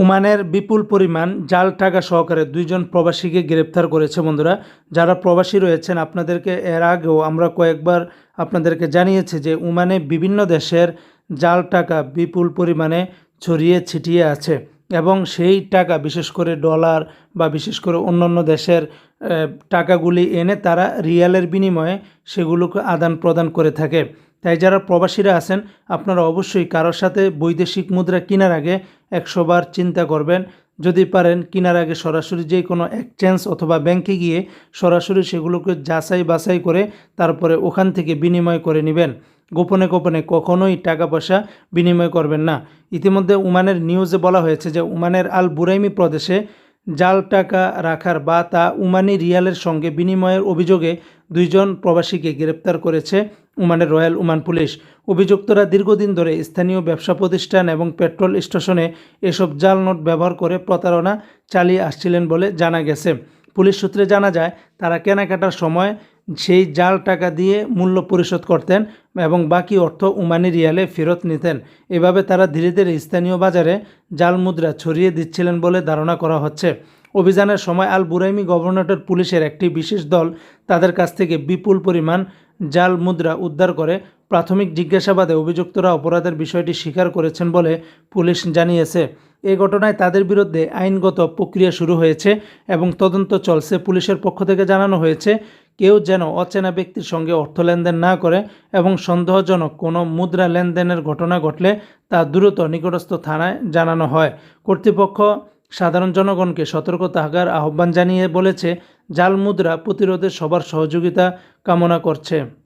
ওমানের বিপুল পরিমাণ জাল টাকা সহকারে দুইজন প্রবাসীকে গ্রেপ্তার করেছে বন্ধুরা। যারা প্রবাসী রয়েছেন, আপনাদেরকে এর আগেও আমরা কয়েকবার আপনাদেরকে জানিয়েছি যে ওমানে বিভিন্ন দেশের জাল টাকা বিপুল পরিমাণে ছড়িয়ে ছিটিয়ে আছে। এবং সেই টাকা, বিশেষ করে ডলার বা বিশেষ করে অন্যান্য দেশের টাকাগুলি এনে তারা রিয়ালের বিনিময়ে সেগুলোকে আদান প্রদান করে থাকে। তাই যারা প্রবাসীরা আছেন, আপনারা অবশ্যই কারোর সাথে বৈদেশিক মুদ্রা কেনার আগে একশোবার চিন্তা করবেন। যদি পারেন, কেনার আগে সরাসরি যে কোনো এক্সচেঞ্জ অথবা ব্যাংকে গিয়ে সরাসরি সেগুলোকে যাচাই বাছাই করে তারপরে ওখান থেকে বিনিময় করে নেবেন। গোপনে গোপনে কখনোই টাকা পয়সা বিনিময় করবেন না। ইতিমধ্যে উমানের নিউজে বলা হয়েছে যে, উমানের আল বুরাইমি প্রদেশে জাল টাকা রাখার বা তা উমানি রিয়ালের সঙ্গে বিনিময়ের অভিযোগে দুইজন প্রবাসীকে গ্রেপ্তার করেছে উমানের রয়্যাল উমান পুলিশ। অভিযুক্তরা দীর্ঘদিন ধরে স্থানীয় ব্যবসা প্রতিষ্ঠান এবং পেট্রোল স্টেশনে এসব জাল নোট ব্যবহার করে প্রতারণা চালিয়ে আসছিলেন বলে জানা গেছে। পুলিশ সূত্রে জানা যায়, তারা কেনাকাটার সময় সেই জাল টাকা দিয়ে মূল্য পরিশোধ করতেন এবং বাকি অর্থ উমানি রিয়ালে ফেরত নিতেন। এভাবে তারা ধীরে ধীরে স্থানীয় বাজারে জাল মুদ্রা ছড়িয়ে দিচ্ছিলেন বলে ধারণা করা হচ্ছে। অভিযানের সময় আল বুরাইমি গভর্নরেট পুলিশের একটি বিশেষ দল তাদের কাছ থেকে বিপুল পরিমাণ জাল মুদ্রা উদ্ধার করে প্রাথমিক জিজ্ঞাসাবাদে অভিযুক্তরা অপরাধের বিষয়টি স্বীকার করেছেন বলে পুলিশ জানিয়েছে। এ ঘটনায় তাদের বিরুদ্ধে আইনগত প্রক্রিয়া শুরু হয়েছে এবং তদন্ত চলছে। পুলিশের পক্ষ থেকে জানানো হয়েছে কেউ যেন অচেনা ব্যক্তির সঙ্গে অর্থ লেনদেন না করে এবং সন্দেহজনক কোনো মুদ্রা লেনদেনের ঘটনা ঘটলে তা দ্রুত নিকটস্থ থানায় জানানো হয়। কর্তৃপক্ষ সাধারণ জনগণকে সতর্ক থাকার আহ্বান জানিয়ে বলেছে, জাল মুদ্রা প্রতিরোধে সবার সহযোগিতা কামনা করছে।